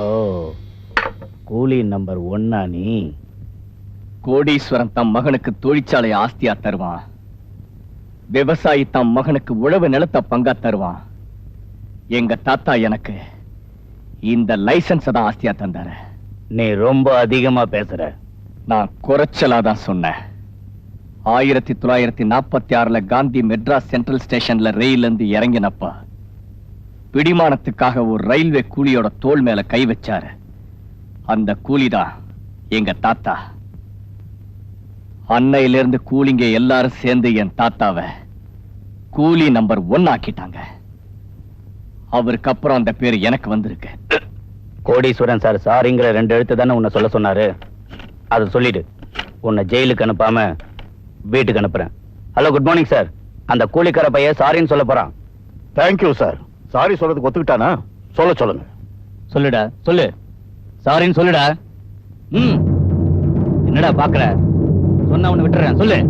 ஓ கூலி நம்பர் ஒன்னா நீ? கோடீஸ்வரன் தம் மகனுக்கு தொழிற்சாலை ஆஸ்தியா தருவான். விவசாயி தம் மகனுக்கு உழவு நிலத்தை பங்கா தருவான். எங்க தாத்தா எனக்கு இந்த லைசன்ஸ் தான் ஆஸ்தியா தந்தாரு. நீ ரொம்ப அதிகமா பேசுற. நான் குறைச்சலா தான் சொன்னேன். ஆயிரத்தி தொள்ளாயிரத்தி நாற்பத்தி ஆறுல காந்தி மெட்ராஸ் சென்ட்ரல் ஸ்டேஷன்ல ரயில் இருந்து இறங்கினப்ப பிடிமானத்துக்காக ஒரு ரயில்வே கூலியோட தோல் மேல கை வச்சாரு. அந்த கூலிதான் எங்க தாத்தா. அன்னையிலிருந்து கூலிங்க எல்லாரும் சேர்ந்து என் தாத்தாவை கூலி நம்பர் ஒன் ஆக்கிட்டாங்க. அவருக்கு அப்புறம் அந்த பேர் எனக்கு வந்திருக்கு. கோடீஸ்வரன் சார் சாரிங்கிற ரெண்டு எழுத்து தானே உன்னை சொல்ல சொன்னாரு. அதை சொல்லிடு. உன்னை ஜெயிலுக்கு அனுப்பாம வீட்டுக்கு அனுப்புறேன். ஹலோ குட் மார்னிங் சார் அந்த கூலிக்கார பையன் சாரின்னு சொல்ல போறான். தேங்க்யூ சார் சாரி சொல்றதுக்கு ஒத்துக்கிட்டானா? சொல்ல சொல்லுங்க. சொல்லுடா சொல்லு. சாரின்னு சொல்லுடா. ம். என்னடா பாக்குற? சொன்னா உன்னை விட்டுறேன் சொல்லு.